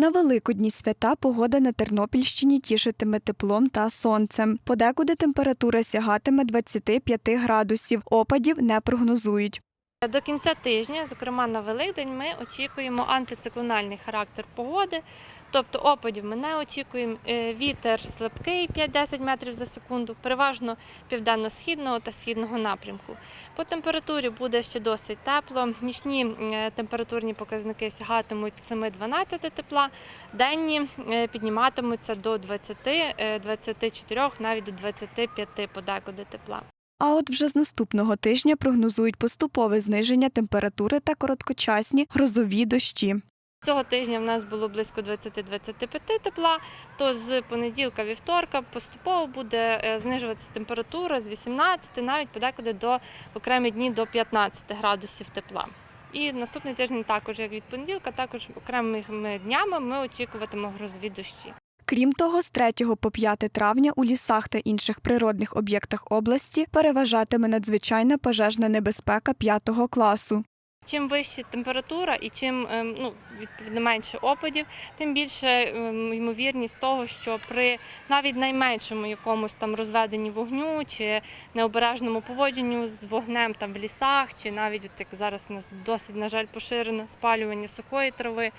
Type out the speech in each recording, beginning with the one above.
На великодні свята погода на Тернопільщині тішитиме теплом та сонцем. Подекуди температура сягатиме 25 градусів. Опадів не прогнозують. До кінця тижня, зокрема на Великдень, ми очікуємо антициклональний характер погоди, тобто опадів ми не очікуємо. Е, Вітер слабкий 5-10 метрів за секунду, переважно південно-східного та східного напрямку. По температурі буде ще досить тепло. Нічні е, температурні показники сягатимуть 7-12 тепла, денні е, підніматимуться до 20, е, 24, навіть до 25 подекуди тепла. А от вже з наступного тижня прогнозують поступове зниження температури та короткочасні грозові дощі. Цього тижня в нас було близько 20-25 тепла, то з понеділка, вівторка поступово буде е, знижуватися температура з 18, навіть подекуди до в окремі дні до 15 градусів тепла. І наступний тиждень також, як від понеділка, також окремими днями ми очікуватимемо грозові дощі. Крім того, з 3 по 5 травня у лісах та інших природних об'єктах області переважатиме надзвичайна пожежна небезпека 5 класу. Чим вища температура і чим ем, ну, відповідно менше опадів, тим більше ем, ймовірність того, що при навіть найменшому якомусь там розведенні вогню чи необережному поводженню з вогнем там в лісах, чи навіть от як зараз нас досить, на жаль, поширено спалювання сухої трави,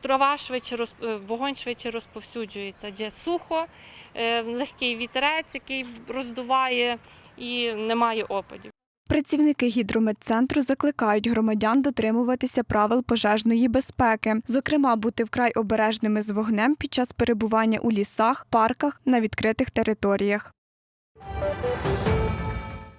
трава швидше роз, е, вогонь швидше розповсюджується, адже сухо, е, легкий вітерець, який роздуває, і немає опадів. Працівники гідрометцентру закликають громадян дотримуватися правил пожежної безпеки, зокрема бути вкрай обережними з вогнем під час перебування у лісах, парках на відкритих територіях.